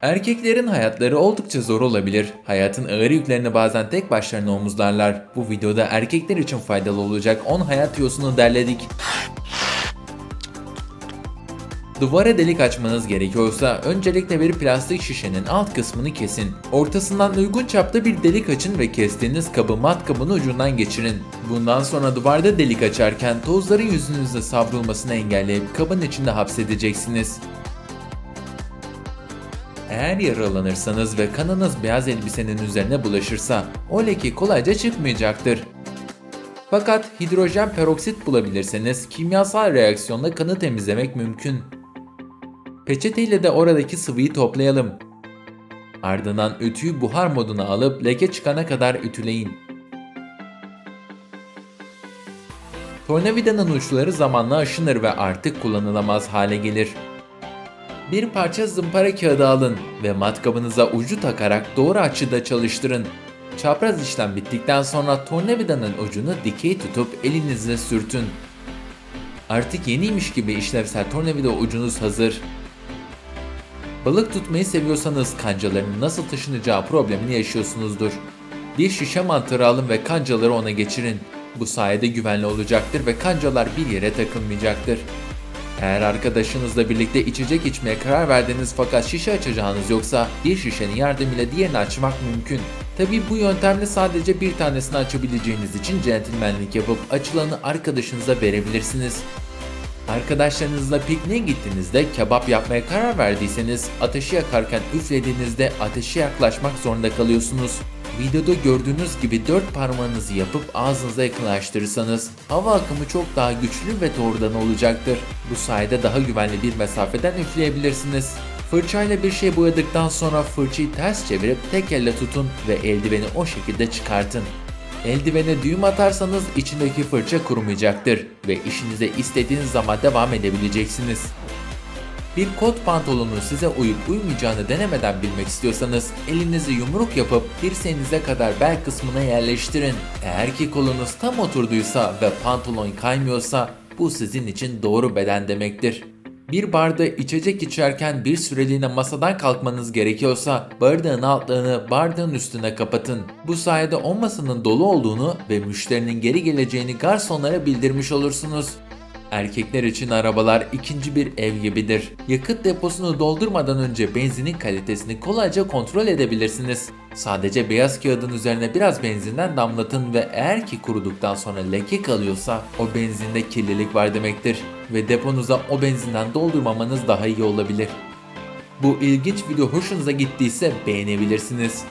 Erkeklerin hayatları oldukça zor olabilir. Hayatın ağır yüklerini bazen tek başlarına omuzlarlar. Bu videoda erkekler için faydalı olacak 10 hayat yosunu derledik. Duvara delik açmanız gerekiyorsa öncelikle bir plastik şişenin alt kısmını kesin. Ortasından uygun çapta bir delik açın ve kestiğiniz kabı matkabın ucundan geçirin. Bundan sonra duvarda delik açarken tozların yüzünüze savrulmasını engelleyip kabın içinde hapsedeceksiniz. Eğer yaralanırsanız ve kanınız beyaz elbisenin üzerine bulaşırsa o leke kolayca çıkmayacaktır. Fakat hidrojen peroksit bulabilirseniz kimyasal reaksiyonla kanı temizlemek mümkün. Peçeteyle de oradaki sıvıyı toplayalım. Ardından ütüyü buhar moduna alıp leke çıkana kadar ütüleyin. Tornavidanın uçları zamanla aşınır ve artık kullanılamaz hale gelir. Bir parça zımpara kağıdı alın ve matkabınıza ucu takarak doğru açıda çalıştırın. Çapraz işlem bittikten sonra tornavidanın ucunu dikey tutup elinizle sürtün. Artık yeniymiş gibi işlevsel tornavida ucunuz hazır. Balık tutmayı seviyorsanız kancaların nasıl taşınacağı problemini yaşıyorsunuzdur. Bir şişe mantarı alın ve kancaları ona geçirin. Bu sayede güvenli olacaktır ve kancalar bir yere takılmayacaktır. Eğer arkadaşınızla birlikte içecek içmeye karar verdiniz fakat şişe açacağınız yoksa bir şişenin yardımıyla diğerini açmak mümkün. Tabi bu yöntemle sadece bir tanesini açabileceğiniz için centilmenlik yapıp açılanı arkadaşınıza verebilirsiniz. Arkadaşlarınızla pikniğe gittiğinizde kebap yapmaya karar verdiyseniz ateşi yakarken üflediğinizde ateşe yaklaşmak zorunda kalıyorsunuz. Videoda gördüğünüz gibi dört parmağınızı yapıp ağzınıza yakınlaştırırsanız hava akımı çok daha güçlü ve doğrudan olacaktır. Bu sayede daha güvenli bir mesafeden üfleyebilirsiniz. Fırçayla bir şey boyadıktan sonra fırçayı ters çevirip tek elle tutun ve eldiveni o şekilde çıkartın. Eldivene düğüm atarsanız içindeki fırça kurumayacaktır ve işinize istediğiniz zaman devam edebileceksiniz. Bir kot pantolonun size uyup uymayacağını denemeden bilmek istiyorsanız elinizi yumruk yapıp dirseğinize kadar bel kısmına yerleştirin. Eğer ki kolunuz tam oturduysa ve pantolon kaymıyorsa bu sizin için doğru beden demektir. Bir barda içecek içerken bir süreliğine masadan kalkmanız gerekiyorsa bardağın altlarını bardağın üstüne kapatın. Bu sayede o masanın dolu olduğunu ve müşterinin geri geleceğini garsonlara bildirmiş olursunuz. Erkekler için arabalar ikinci bir ev gibidir. Yakıt deposunu doldurmadan önce benzinin kalitesini kolayca kontrol edebilirsiniz. Sadece beyaz kağıdın üzerine biraz benzinden damlatın ve eğer ki kuruduktan sonra leke kalıyorsa o benzinde kirlilik var demektir ve deponuza o benzinden doldurmamanız daha iyi olabilir. Bu ilginç video hoşunuza gittiyse beğenebilirsiniz.